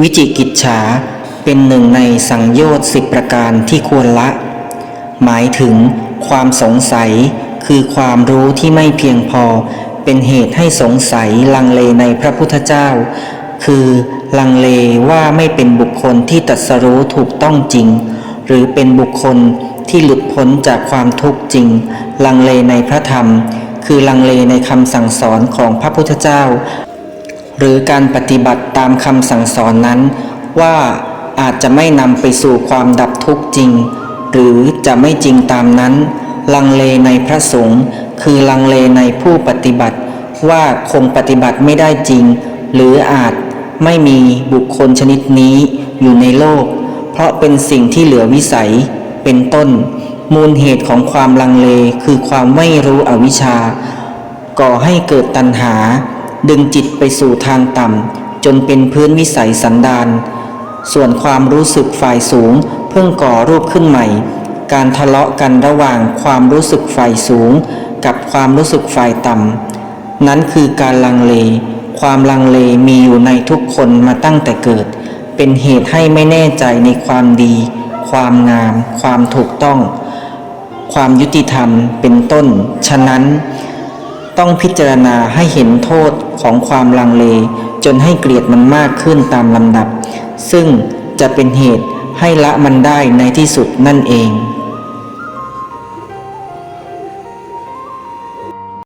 วิจิกิจฉาเป็นหนึ่งในสังโยชน์สิบประการที่ควรละ หมายถึงความสงสัยคือความรู้ที่ไม่เพียงพอ เป็นเหตุให้สงสัยลังเลในพระพุทธเจ้า คือลังเลว่าไม่เป็นบุคคลที่ตรัสรู้ถูกต้องจริง หรือเป็นบุคคลที่หลุดพ้นจากความทุกข์จริง ลังเลในพระธรรม คือลังเลในคำสั่งสอนของพระพุทธเจ้า รือการปฏิบัติตามคำสั่งสอนนั้น ว่าอาจจะไม่นำไปสู่ความดับทุกข์จริง หรือจะไม่จริงตามนั้น ลังเลในพระสงฆ์คือลังเลในผู้ปฏิบัติ ว่าคงปฏิบัติไม่ได้จริง หรืออาจไม่มีบุคคลชนิดนี้อยู่ในโลก เพราะเป็นสิ่งที่เหลือวิสัย เป็นต้น มูลเหตุของความลังเลคือความไม่รู้อวิชชา ก่อให้เกิดตัณหา ดึงจิตไปสู่ทางต่ำจนเป็นพื้นวิสัยสันดานส่วนความรู้สึกฝ่ายสูง เพิ่งก่อรูปขึ้นใหม่ การทะเลาะกันระหว่างความรู้สึกฝ่ายสูง กับความรู้สึกฝ่ายต่ำนั้นคือการลังเล ความลังเลมีอยู่ในทุกคนมาตั้งแต่เกิด เป็นเหตุให้ไม่แน่ใจในความดี ความงาม ความถูกต้อง ความยุติธรรมเป็นต้น ฉะนั้น ต้องพิจารณาให้เห็นโทษของความลังเล จนให้เกลียดมันมากขึ้นตามลำดับ ซึ่งจะเป็นเหตุให้ละมันได้ในที่สุดนั่นเอง